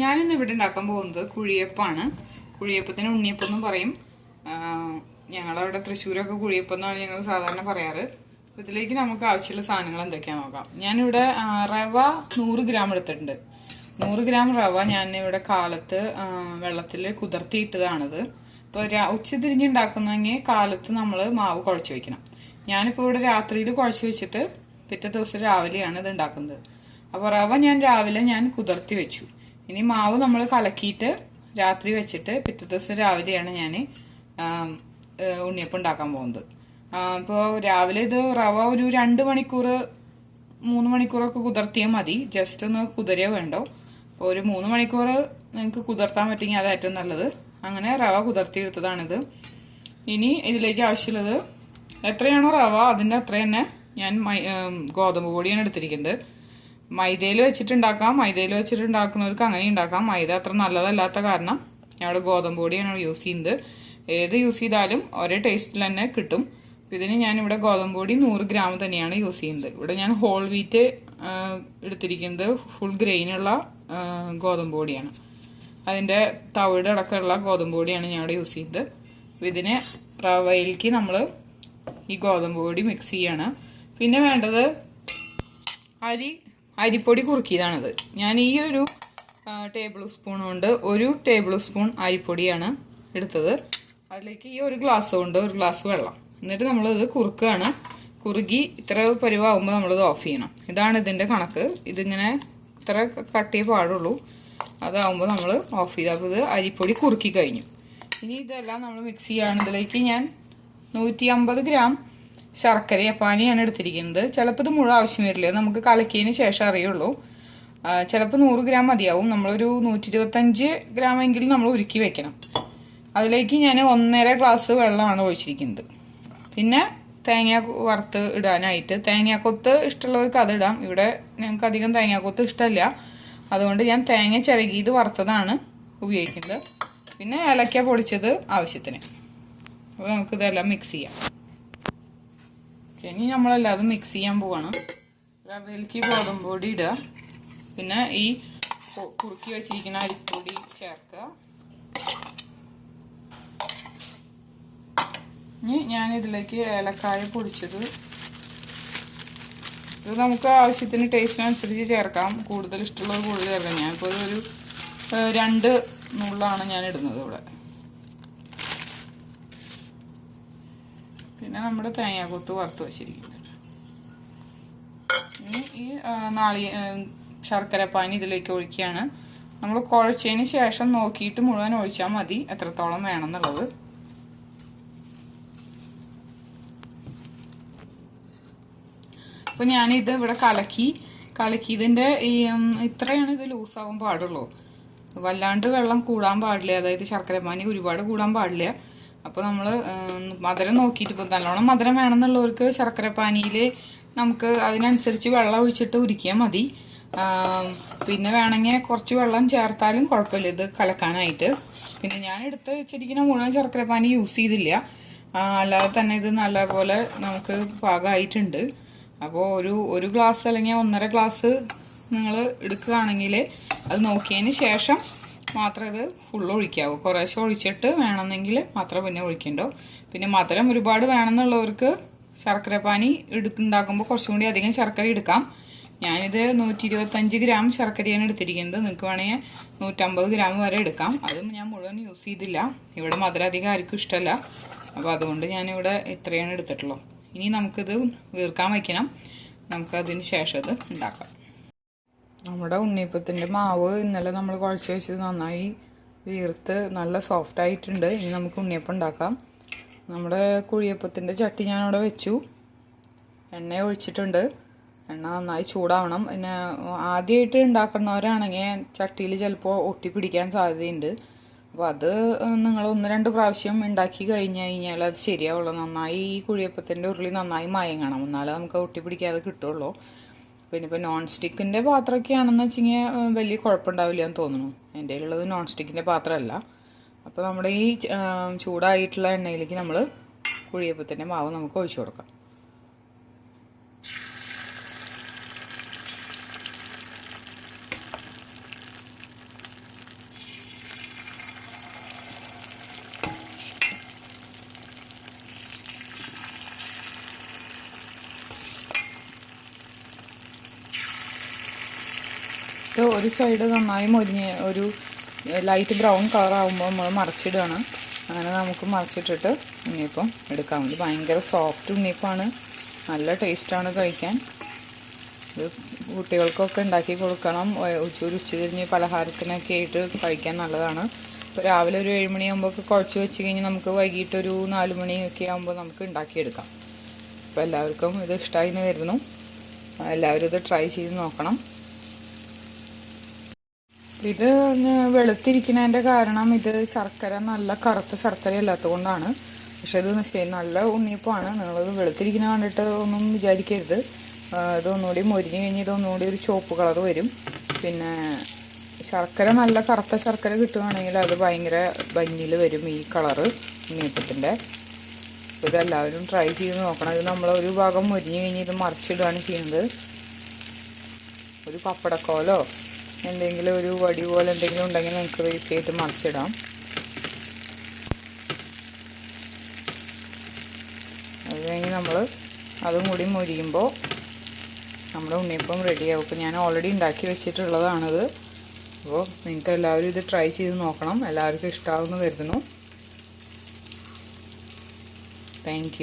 ഞാനിന്ന് ഇവിടെ ഉണ്ടാക്കാൻ പോകുന്നത് കുഴിയപ്പാണ് കുഴിയപ്പത്തിന് ഉണ്ണിയപ്പം എന്നും പറയും ഞങ്ങളവിടെ തൃശ്ശൂരൊക്കെ കുഴിയപ്പം എന്നാണ് ഞങ്ങൾ സാധാരണ പറയാറ്. ഇതിലേക്ക് നമുക്ക് ആവശ്യമുള്ള സാധനങ്ങൾ എന്തൊക്കെയാണെന്ന് നോക്കാം. ഞാനിവിടെ റവ നൂറ് ഗ്രാം എടുത്തിട്ടുണ്ട്. നൂറ് ഗ്രാം റവ ഞാൻ ഇവിടെ കാലത്ത് വെള്ളത്തിൽ കുതിർത്തിയിട്ടതാണിത്. ഇപ്പോൾ ഉച്ച തിരിഞ്ഞുണ്ടാക്കുന്നെങ്കിൽ കാലത്ത് നമ്മൾ മാവ് കുഴച്ച് വെക്കണം. ഞാനിപ്പോൾ ഇവിടെ രാത്രിയിൽ കുഴച്ച് വെച്ചിട്ട് പിറ്റേ ദിവസം രാവിലെയാണ് ഇത് ഉണ്ടാക്കുന്നത്. അപ്പോൾ റവ ഞാൻ രാവിലെ ഞാൻ കുതിർത്തി വെച്ചു. ഇനി മാവ് നമ്മൾ കലക്കിയിട്ട് രാത്രി വെച്ചിട്ട് പിറ്റേ ദിവസം രാവിലെയാണ് ഞാൻ ഉണ്ണിയപ്പം ഉണ്ടാക്കാൻ പോകുന്നത്. അപ്പോൾ രാവിലെ ഇത് റവ ഒരു രണ്ട് മണിക്കൂർ മൂന്ന് മണിക്കൂറൊക്കെ കുതിർത്തിയാൽ മതി. ജസ്റ്റ് ഒന്ന് കുതിരയ വേണ്ടോ. അപ്പോൾ ഒരു മൂന്ന് മണിക്കൂർ നിങ്ങൾക്ക് കുതിർത്താൻ പറ്റുമെങ്കിൽ അത് ഏറ്റവും നല്ലത്. അങ്ങനെ റവ കുതിർത്തിയെടുത്തതാണിത്. ഇനി ഇതിലേക്ക് ആവശ്യമുള്ളത് എത്രയാണോ റവ അതിന്റെ അത്ര തന്നെ ഞാൻ ഗോതമ്പ് പൊടിയാണ് എടുത്തിരിക്കുന്നത്. മൈദയിൽ വെച്ചിട്ടുണ്ടാക്കാം. മൈദയിൽ വെച്ചിട്ടുണ്ടാക്കുന്നവർക്ക് അങ്ങനെ ഉണ്ടാക്കാം. മൈദ അത്ര നല്ലതല്ലാത്ത കാരണം ഇവിടെ ഗോതമ്പ് പൊടിയാണ് യൂസ് ചെയ്യുന്നത്. ഏത് യൂസ് ചെയ്താലും ഒരേ ടേസ്റ്റിൽ തന്നെ കിട്ടും. ഇതിന് ഞാൻ ഇവിടെ ഗോതമ്പ് പൊടി നൂറ് ഗ്രാം തന്നെയാണ് യൂസ് ചെയ്യുന്നത്. ഇവിടെ ഞാൻ ഹോൾ വീറ്റ് എടുത്തിരിക്കുന്നത് ഫുൾ ഗ്രെയിനുള്ള ഗോതമ്പ് പൊടിയാണ്. അതിന്റെ തവിട് അടക്കമുള്ള ഗോതമ്പ് പൊടിയാണ് ഞാൻ ഇവിടെ യൂസ് ചെയ്യുന്നത്. ഇതിന് റവയിലേക്ക് നമ്മൾ ഈ ഗോതമ്പ് പൊടി മിക്സ് ചെയ്യാണ്. പിന്നെ വേണ്ടത് അരി അരിപ്പൊടി കുറുക്കിയതാണത്. ഞാൻ ഈ ഒരു ടേബിൾ സ്പൂൺ കൊണ്ട് ഒരു ടേബിൾ സ്പൂൺ അരിപ്പൊടിയാണ് എടുത്തത്. അതിലേക്ക് ഈ ഒരു ഗ്ലാസ് കൊണ്ട് ഒരു ഗ്ലാസ് വെള്ളം. എന്നിട്ട് നമ്മളിത് കുറുക്കുകയാണ് കുറുകി ഇത്ര പരിവാകുമ്പോൾ നമ്മളിത് ഓഫ് ചെയ്യണം. ഇതാണ് ഇതിന്റെ കണക്ക്. ഇതിങ്ങനെ ഇത്ര കട്ടിയേ പാടുള്ളൂ. അതാവുമ്പോൾ നമ്മൾ ഓഫ് ചെയ്ത്. അപ്പോൾ ഇത് അരിപ്പൊടി കുറുക്കി കഴിഞ്ഞു. ഇനി ഇതെല്ലാം നമ്മൾ മിക്സ് ചെയ്യാണ് ഇതിലേക്ക് ഞാൻ നൂറ്റി അമ്പത് ഗ്രാം ശർക്കര പാനിയാണ് എടുത്തിരിക്കുന്നത്. ചിലപ്പോൾ ഇത് മുഴുവൻ ആവശ്യം വരില്ല? നമുക്ക് കലക്കിയതിന് ശേഷം അറിയുള്ളൂ. ചിലപ്പോൾ നൂറ് ഗ്രാം മതിയാവും. നമ്മളൊരു നൂറ്റി ഇരുപത്തഞ്ച് ഗ്രാം എങ്കിലും നമ്മൾ ഉരുക്കി വെക്കണം. അതിലേക്ക് ഞാൻ ഒന്നര ഗ്ലാസ് വെള്ളമാണ് ഒഴിച്ചിരിക്കുന്നത്. പിന്നെ തേങ്ങ വറുത്ത് ഇടാനായിട്ട്. തേങ്ങാക്കൊത്ത് ഇഷ്ടമുള്ളവർക്ക് അത് ഇടാം. ഇവിടെ ഞങ്ങൾക്ക് അധികം തേങ്ങാക്കൊത്ത് ഇഷ്ടമല്ല അതുകൊണ്ട് ഞാൻ തേങ്ങ ചിരകിയത് വറുത്തതാണ് ഉപയോഗിക്കുന്നത്. പിന്നെ ഏലക്ക പൊടിച്ചത് ആവശ്യത്തിന്. അപ്പോൾ നമുക്കിതെല്ലാം മിക്സ് ചെയ്യാം. ഇനി നമ്മളെല്ലാം മിക്സ് ചെയ്യാൻ പോവാണ്. റവയിലേക്ക് ഗോതമ്പ് പൊടി ഇടുക. പിന്നെ ഈ കുറുക്കി വെച്ചിരിക്കുന്ന അരിപ്പൊടി ചേർക്കുക. ഇനി ഞാൻ ഇതിലേക്ക് ഏലക്കായ പൊടിച്ചത്. ഇത് നമുക്ക് ആവശ്യത്തിന് ടേസ്റ്റിനനുസരിച്ച് ചേർക്കാം. കൂടുതൽ ഇഷ്ടമുള്ളത് കൂടുതൽ ചേർക്കാം. ഞാനിപ്പോൾ ഒരു രണ്ട് നുള്ളാണ് ഞാൻ ഇടുന്നത് ഇവിടെ. പിന്നെ നമ്മുടെ തേങ്ങാക്കൊത്ത് വറുത്ത് വെച്ചിരിക്കുന്നുണ്ട് ഇനി ഈ നാളി ശർക്കര ശർക്കരപ്പാനി ഇതിലേക്ക് ഒഴിക്കുകയാണ്. നമ്മൾ കുഴച്ചതിന് ശേഷം നോക്കിയിട്ട് മുഴുവൻ ഒഴിച്ചാൽ മതി. എത്രത്തോളം വേണമെന്നുള്ളത്. അപ്പോൾ ഞാനിത് ഇവിടെ കലക്കി കലക്കി ഇതിന്റെ ഈ ഇത്രയാണ് ഇത് ലൂസാവാൻ പാടുള്ളൂ. വല്ലാണ്ട് വെള്ളം കൂടാൻ പാടില്ല. അതായത് ശർക്കരപ്പാനി ഒരുപാട് കൂടാൻ പാടില്ല. അപ്പോൾ നമ്മൾ മധുരം നോക്കിയിട്ട് ഇപ്പോൾ നല്ലോണം മധുരം വേണമെന്നുള്ളവർക്ക് ശർക്കരപ്പാനിയിൽ നമുക്ക് അതിനനുസരിച്ച് വെള്ളം ഒഴിച്ചിട്ട് ഉരുക്കിയാൽ മതി. പിന്നെ വേണമെങ്കിൽ കുറച്ച് വെള്ളം ചേർത്താലും കുഴപ്പമില്ല ഇത് കലക്കാനായിട്ട്. പിന്നെ ഞാൻ എടുത്ത് വെച്ചിരിക്കുന്ന മുഴുവൻ ശർക്കരപ്പാനി യൂസ് ചെയ്തില്ല. അല്ലാതെ തന്നെ ഇത് നല്ലപോലെ നമുക്ക് പാകമായിട്ടുണ്ട്. അപ്പോൾ ഒരു ഒരു ഗ്ലാസ് അല്ലെങ്കിൽ ഒന്നര ഗ്ലാസ് നിങ്ങൾ എടുക്കുകയാണെങ്കിൽ അത് നോക്കിയതിന് ശേഷം മാത്രമേ ഇത് ഫുള്ള് ഒഴിക്കാവൂ. കുറേശ്ശെ ഒഴിച്ചിട്ട് വേണമെന്നെങ്കിൽ മാത്രം പിന്നെ ഒഴിക്കണ്ടോ? പിന്നെ മധുരം ഒരുപാട് വേണമെന്നുള്ളവർക്ക് ശർക്കര പാനി ഉണ്ടാക്കുമ്പോൾ കുറച്ചും കൂടി അധികം ശർക്കര എടുക്കാം. ഞാനിത് നൂറ്റി ഇരുപത്തഞ്ച് ഗ്രാം ശർക്കരയാണ് എടുത്തിരിക്കുന്നത്. നിങ്ങൾക്ക് വേണമെങ്കിൽ നൂറ്റമ്പത് ഗ്രാം വരെ എടുക്കാം. അതും ഞാൻ മുഴുവൻ യൂസ് ചെയ്തില്ല. ഇവിടെ മധുരം അധികം ആർക്കും ഇഷ്ടമല്ല. അപ്പോൾ അതുകൊണ്ട് ഞാനിവിടെ ഇത്രയാണ് എടുത്തിട്ടുള്ളൂ ഇനി നമുക്കിത് വീർക്കാൻ വയ്ക്കണം നമുക്കതിന് ശേഷം ഇത് ഉണ്ടാക്കാം. നമ്മുടെ ഉണ്ണിയപ്പത്തിന്റെ മാവ് ഇന്നലെ നമ്മൾ കുഴച്ച് വെച്ചത് നന്നായി വീർത്ത് നല്ല സോഫ്റ്റ് ആയിട്ടുണ്ട്. ഇനി നമുക്ക് ഉണ്ണിയപ്പം ഉണ്ടാക്കാം. നമ്മുടെ കുഴിയപ്പത്തിന്റെ ചട്ടി ഞാൻ അവിടെ വെച്ചു. എണ്ണ ഒഴിച്ചിട്ടുണ്ട്. എണ്ണ നന്നായി ചൂടാവണം. പിന്നെ ആദ്യമായിട്ട് ഉണ്ടാക്കുന്നവരാണെങ്കിൽ ചട്ടിയിൽ ചിലപ്പോൾ ഒട്ടിപ്പിടിക്കാൻ സാധ്യതയുണ്ട്. അപ്പോൾ അത് നിങ്ങൾ ഒന്ന് രണ്ട് പ്രാവശ്യം ഉണ്ടാക്കി കഴിഞ്ഞ് കഴിഞ്ഞാൽ അത് ശരിയാവുള്ളൂ. നന്നായി ഈ കുഴിയപ്പത്തിന്റെ ഉരുളി നന്നായി മയങ്ങണം. എന്നാലേ നമുക്ക് ഒട്ടിപ്പിടിക്കാതെ കിട്ടുള്ളൂ. പിന്നെ ഇപ്പോൾ നോൺ സ്റ്റിക്കിന്റെ പാത്രമൊക്കെ ആണെന്ന് വെച്ചെങ്കിൽ വലിയ കുഴപ്പമുണ്ടാവില്ല എന്ന് തോന്നുന്നു. എന്റെ ഉള്ളത് നോൺ സ്റ്റിക്കിന്റെ പാത്രമല്ല. അപ്പോൾ നമ്മുടെ ഈ ചൂടായിട്ടുള്ള എണ്ണയിലേക്ക് നമ്മൾ കുഴിയപ്പത്തിന്റെ മാവ് നമുക്ക് ഒഴിച്ചു കൊടുക്കാം ഇത് ഒരു സൈഡ് നന്നായി മൊരിഞ്ഞ് ഒരു ലൈറ്റ് ബ്രൗൺ കളർ ആകുമ്പോൾ നമ്മൾ മറിച്ചിടുകയാണ് അങ്ങനെ നമുക്ക് മറിച്ചിട്ടിട്ട് ഉണ്ണിയപ്പം എടുക്കാം. ഇത് ഭയങ്കര സോഫ്റ്റ് ഉണ്ണിയപ്പമാണ് നല്ല ടേസ്റ്റാണ് കഴിക്കാൻ. ഇത് കുട്ടികൾക്കൊക്കെ ഉണ്ടാക്കി കൊടുക്കണം. ഒരു ഉച്ചതിരിഞ്ഞ് പലഹാരത്തിനൊക്കെ ആയിട്ട് കഴിക്കാൻ നല്ലതാണ്. ഇപ്പോൾ രാവിലെ ഒരു ഏഴ് മണിയാകുമ്പോൾ കുഴച്ച് വെച്ച് കഴിഞ്ഞാൽ നമുക്ക് വൈകിട്ട് ഒരു നാല് മണിയൊക്കെ ആകുമ്പോൾ നമുക്ക് ഉണ്ടാക്കിയെടുക്കാം. അപ്പോൾ എല്ലാവർക്കും ഇത് ഇഷ്ടമായി എന്ന് കരുതുന്നു. എല്ലാവരും ഇത് ട്രൈ ചെയ്ത് നോക്കണം. ഇത് വെളുത്തിരിക്കുന്നതിന്റെ കാരണം ഇത് ശർക്കര നല്ല കറുത്ത ശർക്കര അല്ലാത്തത് കൊണ്ടാണ് പക്ഷെ ഇത് നല്ല ഉണ്ണിയപ്പമാണ്. നിങ്ങളത് വെളുത്തിരിക്കുന്ന കണ്ടിട്ട് ഒന്നും വിചാരിക്കരുത്. ഇതൊന്നുകൂടി മൊരിഞ്ഞ് കഴിഞ്ഞ് ഇതൊന്നുകൂടി ഒരു ചുവപ്പ് കളർ വരും. പിന്നെ ശർക്കര നല്ല കറുത്ത ശർക്കര കിട്ടുകയാണെങ്കിൽ അത് ഭയങ്കര ഭംഗിയിൽ വരും ഈ കളറ് ഉണ്ണിയപ്പത്തിന്റെ. ഇതെല്ലാവരും ട്രൈ ചെയ്ത് നോക്കണം. ഇത് നമ്മൾ ഒരു ഭാഗം മൊരിഞ്ഞ് കഴിഞ്ഞ് ഇത് മറിച്ചിടുകയാണ് ചെയ്യുന്നത്. ഒരു പപ്പടക്കോലോ എന്തെങ്കിലും ഒരു വടി പോലെ എന്തെങ്കിലും ഉണ്ടെങ്കിൽ നമുക്ക് ഈസി ചെയ്ത് മറിച്ചിടാം. അത് കഴിഞ്ഞ് നമ്മൾ അതും കൂടി മുരിയുമ്പോൾ നമ്മുടെ ഉണ്ണിയപ്പം റെഡിയാവും ഇപ്പം ഞാൻ ഓൾറെഡി ഉണ്ടാക്കി വെച്ചിട്ടുള്ളതാണിത്. അപ്പോൾ നിങ്ങൾക്ക് എല്ലാവരും ഇത് ട്രൈ ചെയ്ത് നോക്കണം. എല്ലാവർക്കും ഇഷ്ടമാകുമെന്ന് കരുതുന്നു. താങ്ക്